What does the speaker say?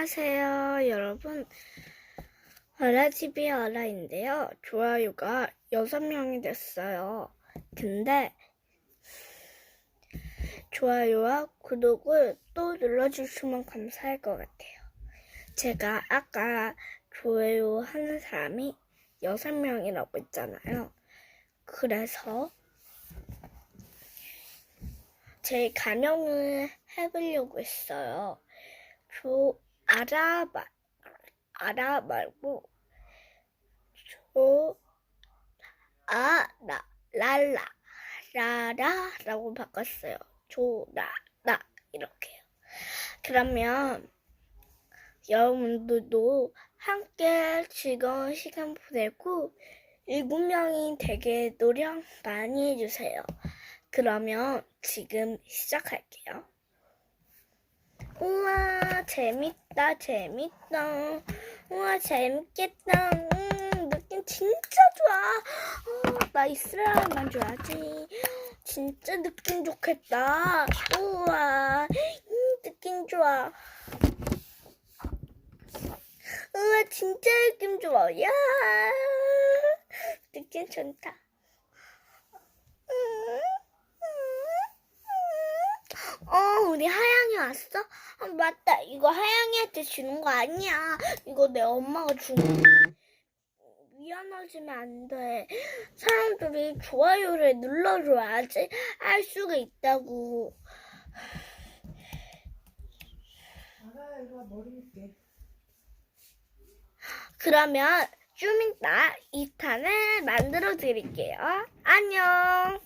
안녕하세요, 여러분. 어라TV 어라인데요. 좋아요가 6명이 됐어요. 근데, 좋아요와 구독을 또 눌러주시면 감사할 것 같아요. 제가 아까 좋아요 하는 사람이 6명이라고 했잖아요. 그래서, 제 가명을 해보려고 했어요. 조 알아봐 알아 말고 조 아 라 랄라 라라 라고 바꿨어요. 조 라 라 이렇게요. 그러면 여러분들도 함께 즐거운 시간 보내고 일곱 명이 되게 노력 많이 해주세요. 그러면 지금 시작할게요. 우와 재밌다 재밌다. 우와 재밌겠다. 음, 느낌 진짜 좋아. 어, 나 이스라엘만 줘야지. 진짜 느낌 좋겠다. 우와 음, 느낌 좋아. 우와 진짜 느낌 좋아. 야 느낌 좋다. 음, 어, 우리 하양이 왔어? 아, 맞다. 이거 하양이한테 주는 거 아니야. 이거 내 엄마가 주는 거. 미안하지만 안 돼. 사람들이 좋아요를 눌러줘야지 알 수가 있다고. 알아, 이거 머리 묶게. 그러면 좀 이따 2탄을 만들어 드릴게요. 안녕.